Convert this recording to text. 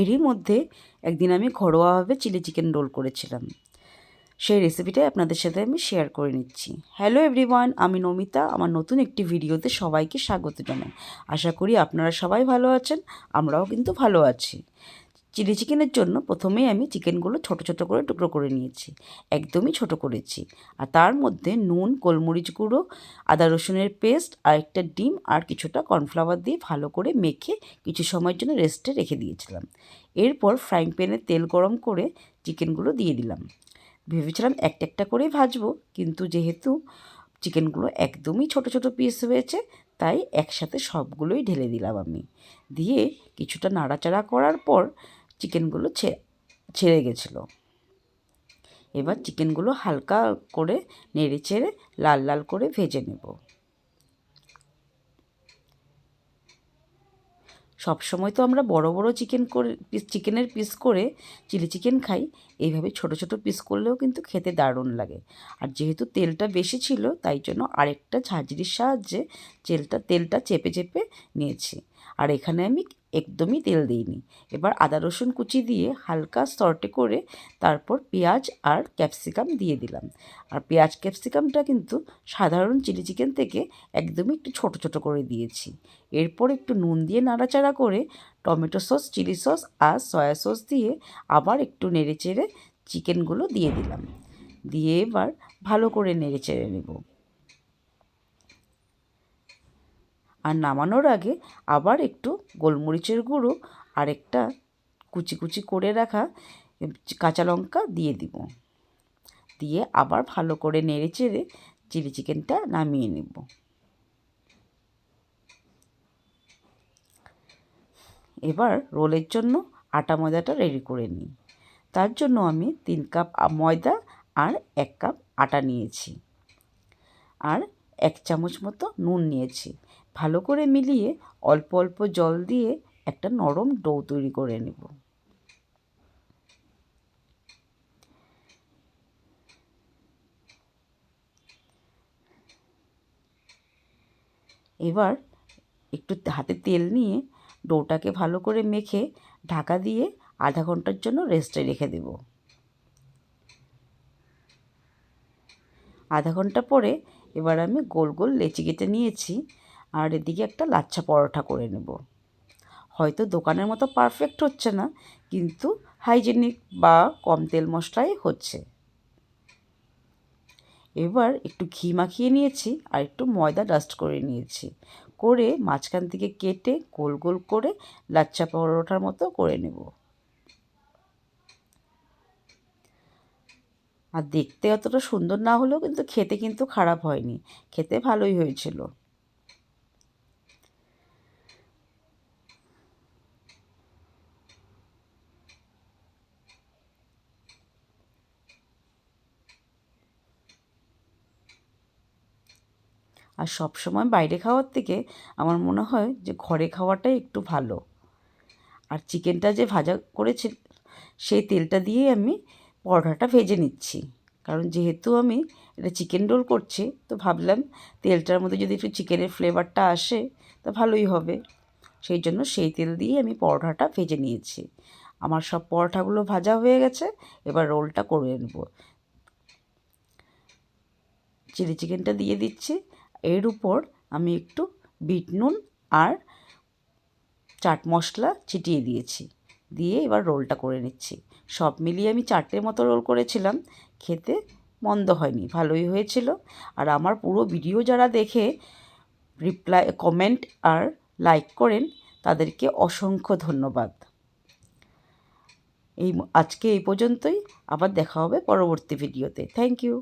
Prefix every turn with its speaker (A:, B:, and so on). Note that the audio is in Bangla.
A: এরই মধ্যে একদিন আমি ঘরোয়াভাবে চিলি চিকেন রোল করেছিলাম। সেই রেসিপিটাই আপনাদের সাথে আমি শেয়ার করে নিচ্ছি। হ্যালো এভরিওয়ান আমি নমিতা, আমার নতুন একটি ভিডিওতে সবাইকে স্বাগত জানাই। আশা করি আপনারা সবাই ভালো আছেন, আমরাও কিন্তু ভালো আছি। চিলি চিকেনের জন্য প্রথমেই আমি চিকেনগুলো ছোট ছোট করে টুকরো করে নিয়েছি, একদমই ছোট করেছি। আর তার মধ্যে নুন, গোলমরিচ গুঁড়ো, আদা রসুনের পেস্ট আর একটা ডিম আর কিছুটা কর্নফ্লাওয়ার দিয়ে ভালো করে মেখে কিছু সময়ের জন্য রেস্টে রেখে দিয়েছিলাম। এরপর ফ্রাইং প্যানে তেল গরম করে চিকেনগুলো দিয়ে দিলাম। ভেবেছিলাম একটা একটা করেই ভাজবো, কিন্তু যেহেতু চিকেনগুলো একদমই ছোট ছোট পিস হয়েছে, তাই একসাথে সবগুলোই ঢেলে দিলাম আমি। দিয়ে কিছুটা নাড়াচাড়া করার পর চিকেনগুলো ছেড়ে গেছিল। এবার চিকেনগুলো হালকা করে নেড়ে চেড়ে লাল লাল করে ভেজে নেব। সব সময় তো আমরা বড় বড় চিকেন করে, পিস, চিকেনের পিস করে চিলি চিকেন খাই, এইভাবে ছোট ছোট পিস করলেও কিন্তু খেতে দারুণ লাগে। আর যেহেতু তেলটা বেশি ছিল, তাই জন্য আরেকটা ঝাঁঝরির সাহায্যে তেলটা তেলটা চেপে চেপে নিয়েছি। আর এখানে আমি একদমই তেল দিইনি। এবার আদা, রসুন কুচি দিয়ে হালকা সর্টে করে তারপর পেঁয়াজ আর ক্যাপসিকাম দিয়ে দিলাম। আর পেঁয়াজ, ক্যাপসিকামটা কিন্তু সাধারণ চিলি চিকেন থেকে একদমই একটু ছোট ছোট করে দিয়েছি। এরপর একটু নুন দিয়ে নাড়াচাড়া করে টমেটো সস, চিলি সস আর সয়া সস দিয়ে আবার একটু নেড়ে চেড়ে চিকেনগুলো দিয়ে দিলাম। দিয়ে এবার ভালো করে নেড়ে চেড়ে নেব। আর নামানোর আগে আবার একটু গোলমরিচের গুঁড়ো আর একটা কুচি কুচি করে রাখা কাঁচা লঙ্কা দিয়ে দিব। দিয়ে আবার ভালো করে নেড়ে চেড়ে চিলি চিকেনটা নামিয়ে নেব। এবার রোলের জন্য আটা ময়দাটা রেডি করে নিই। তার জন্য আমি তিন কাপ ময়দা আর এক কাপ আটা নিয়েছি। আর এক চামচ মতো নুন নিয়েছি। ভালো করে মিলিয়ে অল্প অল্প জল দিয়ে একটা নরম ডো তৈরি করে নেব। এবার একটু হাতে তেল নিয়ে ডোটাকে ভালো করে মেখে ঢাকা দিয়ে আধা ঘণ্টার জন্য রেস্টে রেখে দেব। আধা ঘণ্টা পরে এবার আমি গোল গোল লেচি কেটে নিয়েছি। আর এদিকে একটা লাচ্ছা পরোটা করে নেব। হয়তো দোকানের মতো পারফেক্ট হচ্ছে না, কিন্তু হাইজেনিক বা কম তেল মশলাই হচ্ছে। এবার একটু ঘি মাখিয়ে নিয়েছি আর একটু ময়দা ডাস্ট করে নিয়েছি। করে মাঝখান থেকে কেটে গোল গোল করে লাচ্ছা পরোটার মতো করে নেব। আর দেখতে অতটা সুন্দর না হলেও কিন্তু খেতে কিন্তু খারাপ হয়নি। খেতে ভালোই হয়েছিল। আর সব সময় বাইরে খাওয়ার থেকে আমার মনে হয় যে ঘরে খাওয়াটাই একটু ভালো। আর চিকেনটা যে ভাজা করেছি, সেই তেলটা দিয়েই আমি পরোটাটা ভেজে নিচ্ছি। কারণ যেহেতু আমি এটা চিকেন রোল করছি, তো ভাবলাম তেলটার মধ্যে যদি একটু চিকেনের ফ্লেভারটা আসে, তা ভালোই হবে। সেই জন্য সেই তেল দিয়ে আমি পরোটাটা ভেজে নিয়েছি। আমার সব পরোটাগুলো ভাজা হয়ে গেছে, এবার রোলটা করে নেব। চিলি চিকেনটা দিয়ে দিচ্ছি এর উপর আমি একটু বিট নুন আর চাট মশলা ছিটিয়ে দিয়েছি। দিয়ে এবার রোলটা করে নিচ্ছি। সব মিলিয়ে আমি চারটে মতো রোল করেছিলাম। খেতে মন্দ হয়নি, ভালোই হয়েছিল। আর আমার পুরো ভিডিও যারা দেখে রিপ্লাই কমেন্ট আর লাইক করেন, তাদেরকে অসংখ্য ধন্যবাদ। এই আজকে এই পর্যন্তই। আবার দেখা হবে পরবর্তী ভিডিওতে। Thank you